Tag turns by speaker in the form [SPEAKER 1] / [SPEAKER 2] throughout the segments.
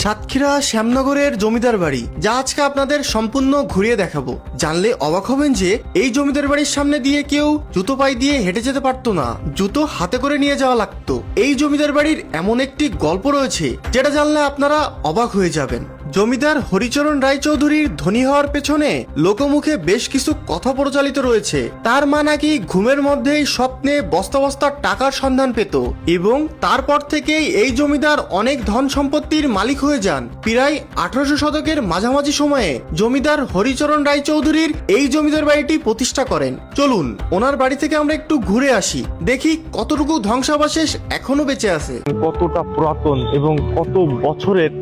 [SPEAKER 1] সাতক্ষীরা শ্যামনগরের জমিদার বাড়ি। যা আজকে আপনাদের সম্পূর্ণ ঘুরিয়ে দেখাবো। জানলে অবাক হবেন যে, এই জমিদার বাড়ির সামনে দিয়ে কেউ জুতো পাই দিয়ে হেঁটে যেতে পারতো না। জুতো হাতে করে নিয়ে যাওয়া লাগতো। এই জমিদার বাড়ির এমন একটি গল্প রয়েছে, যেটা জানলে আপনারা অবাক হয়ে যাবেন। জমিদার হরিচরণ রায়চৌধুরীর ধনী হওয়ার পেছনে লোকমুখে বেশ কিছু কথা প্রচালিত রয়েছে। তার মা নাকি ঘুমের মধ্যেই স্বপ্নে বস্তা বস্তা টাকার সন্ধান পেত এবং তারপর থেকেই এই জমিদার অনেক ধন সম্পত্তির মালিক হয়ে যান। প্রায় আঠারোশো শতকের মাঝামাঝি সময়ে জমিদার হরিচরণ রায়চৌধুরীর এই জমিদার বাড়িটি প্রতিষ্ঠা করেন। চলুন, ওনার বাড়ি থেকে আমরা একটু ঘুরে আসি। দেখি কতটুকু ধ্বংসাবশেষ এখনও বেঁচে আছে।
[SPEAKER 2] কতটা পুরাতন এবং কত বছরের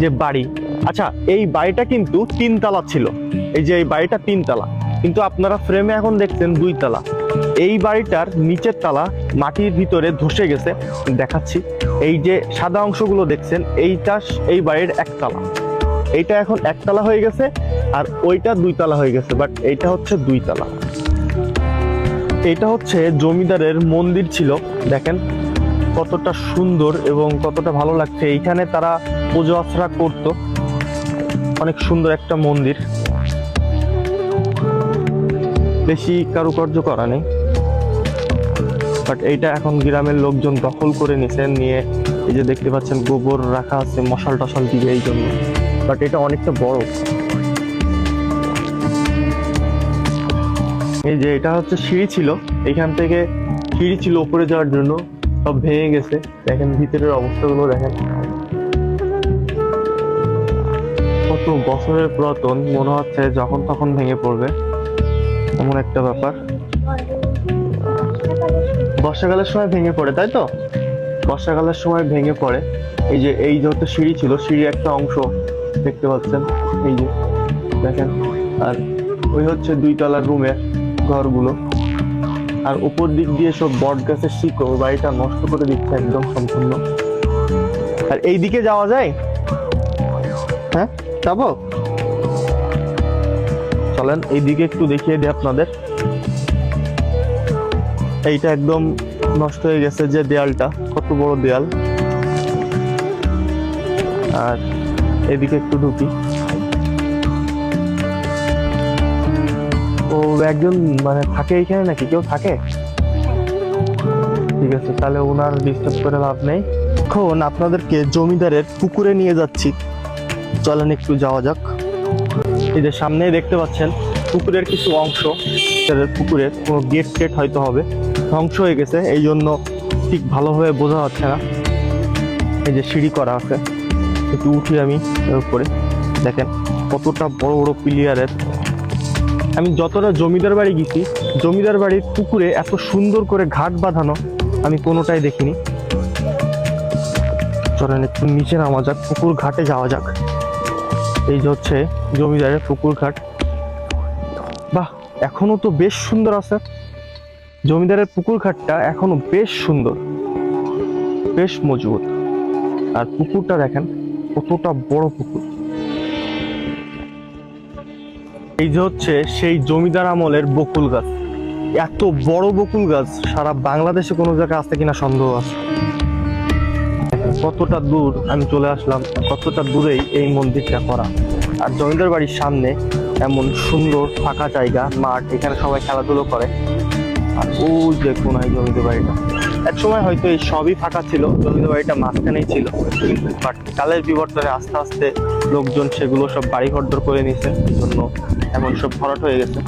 [SPEAKER 2] যে বাড়ি আচ্ছা এই বাড়িটা কিন্তু তিনতলা ছিল। এই যে এই বাড়িটা তিনতলা কিন্তু আপনারা ফ্রেমে এখন দেখছেন দুই তলা। এই বাড়িটার নিচের তালা মাটির ভিতরে ধসে গেছে। দেখাচ্ছি। এই যে সাদা অংশগুলো দেখছেন, এইটা এই বাড়ির একতলা এইটা এখন একতলা হয়ে গেছে আর ওইটা দুই তলা হয়ে গেছে বাট এইটা হচ্ছে দুই তলা। এটা হচ্ছে জমিদারের মন্দির ছিল। দেখেন কতটা সুন্দর এবং কতটা ভালো লাগছে। এইখানে তারা পুজো আশ্রা করতো। অনেক সুন্দর একটা মন্দির। বেশি কারুকার্য করা নেই। বাট এইটা এখন গ্রামের লোকজন দখল করে নিছেন, নিয়ে এই যে দেখতে পাচ্ছেন গোবর রাখা আছে মশাল টশাল দিবে এই জন্য। বাট এটা অনেকটা বড়। এই যে এটা হচ্ছে সিঁড়ি ছিল। এখান থেকে সিঁড়ি ছিল উপরে যাওয়ার জন্য। সব ভেঙে গেছে। দেখেন ভিতরের অবস্থাগুলো দেখেন। কত বছরের পুরাতন, মনে হচ্ছে যখন তখন ভেঙে পড়বে। এমন একটা ব্যাপার। বর্ষাকালের সময় ভেঙে পড়ে, তাই তো? বর্ষাকালের সময় ভেঙে পড়ে। এই যে এই যে হচ্ছে সিঁড়ি ছিল সিঁড়ি একটা অংশ দেখতে পাচ্ছেন, এই যে, দেখেন। আর ওই হচ্ছে দুই তলার রুমের ঘরগুলো। আর উপর দিক দিয়ে সব বট গাছের শিকড়, বাড়িটা নষ্ট করে দিচ্ছে একদম সম্পূর্ণ। আর এই দিকে যাওয়া যায়? হ্যাঁ? যাব? চলেন, এইদিকে একটু দেখিয়ে দিই আপনাদের। এইটা একদম নষ্ট হয়ে গেছে যে দেয়ালটা, কত বড় দেয়াল। আর এদিকে একটু ঢুকি। ও একজন মানে থাকে এখানে নাকি? কেউ থাকে? ঠিক আছে, তাহলে ওনার ডিস্টার্ব করে লাভ নেই। এখন আপনাদেরকে জমিদারের পুকুরে নিয়ে যাচ্ছি। চলেন একটু যাওয়া যাক। এই যে সামনেই দেখতে পাচ্ছেন, পুকুরের কিছু অংশ। পুকুরের কোনো গেট টেট হয়তো হবে। ধ্বংস হয়ে গেছে এই জন্য ঠিক ভালোভাবে বোঝা যাচ্ছে না। এই যে সিঁড়ি করা আছে, একটু উঠি আমি এর উপরে। দেখেন, কতটা বড় বড় প্লেয়ারের আমি যতটা জমিদার বাড়ি গেছি, জমিদার বাড়ির পুকুরে এত সুন্দর করে ঘাট বাঁধানো আমি কোনোটাই দেখিনি। চলেন একটু নিচে নামা যাক, পুকুর ঘাটে যাওয়া যাক। এই যে হচ্ছে জমিদারের পুকুর ঘাট বাহ, এখনও তো বেশ সুন্দর আছে। জমিদারের পুকুর ঘাটটা এখনও বেশ সুন্দর, বেশ মজবুত। আর পুকুরটা দেখেন, কতটা বড় পুকুর। এই যে হচ্ছে সেই জমিদার আমলের বকুল গাছ। এত বড় বকুল গাছ, সারা বাংলাদেশে কোনো জায়গায় আছে কিনা সন্দেহ আছে। কতটা দূর আমি চলে আসলাম, কতটা দূরেই এই মন্দিরটা করা। আর জমিদার বাড়ির সামনে এমন সুন্দর ফাঁকা জায়গা, মাঠ, এখানে সবাই খেলাধুলো করে। আর ওই যে কোনায় জমিদার বাড়িটা। এক সময় হয়তো এই সবই ফাঁকা ছিল, জমিদার বাড়িটা মাঝখানেই ছিল। বাট কালের বিবর্তনে আস্তে আস্তে লোকজন সেগুলো সব বাড়ি ঘরদর করে নিছে এই জন্য এমন সব ভরাট হয়ে গেছে।